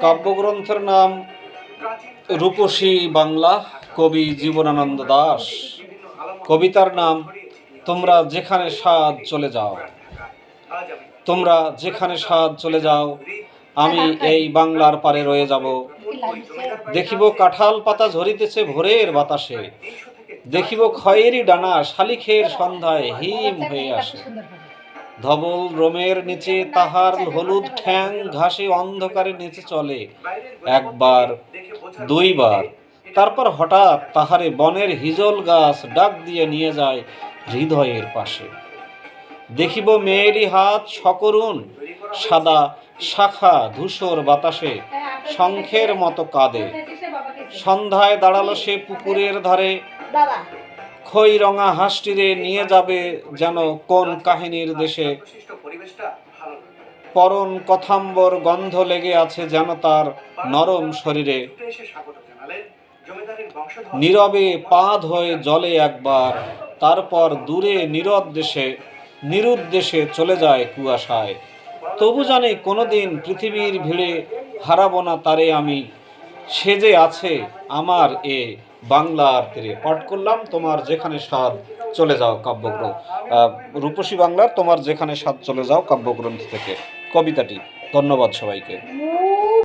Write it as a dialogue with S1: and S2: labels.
S1: কাব্যগ্রন্থের নাম রূপসী বাংলা, কবি জীবনানন্দ দাস। কবিতার নাম, তোমরা যেখানে স্বাদ চলে যাও। তোমরা যেখানে স্বাদ চলে যাও, আমি এই বাংলার পারে রয়ে যাব। দেখিব কাঁঠাল পাতা ঝরিতেছে ভোরের বাতাসে। দেখিব খয়েরি ডানা শালিখের সন্ধ্যায় হিম হয়ে আসে। ধবল রোমের নিচে তাহার হলুদ ঠ্যাং, ঘাসে অন্ধকারে নিচে চলে। একবার, দুইবার, তারপর হঠাৎ তাহারে বনের হিজল গাছ ডাক দিয়ে নিয়ে যায় হৃদয়ের পাশে। দেখিব মেয়েরই হাত সকরুণ, সাদা শাখা ধূসর বাতাসে, শঙ্খের মতো কাঁদে। সন্ধ্যায় দাঁড়াল সে পুকুরের ধারে। খই রঙা হাঁসটিরে নিয়ে যাবে যেন কোন কাহিনীর দেশে। পরন কথাম্বর গন্ধ লেগে আছে যেন তার নরম শরীরে। নীরবে পাঁধ হয়ে জলে একবার, তারপর দূরে নীরব দেশে নিরুদ্দেশে চলে যায় কুয়াশায়। তবু জানি কোনোদিন পৃথিবীর ভিড়ে হারাবো না তারে আমি, সে যে আছে আমার এ। বাংলার তীরে পাঠ করলাম, তোমার যেখানে স্বাদ চলে যাও কাব্যগ্রন্থ। রূপসী বাংলার তোমার যেখানে স্বাদ চলে যাও কাব্যগ্রন্থ থেকে। কবিতাটি, ধন্যবাদ সবাইকে।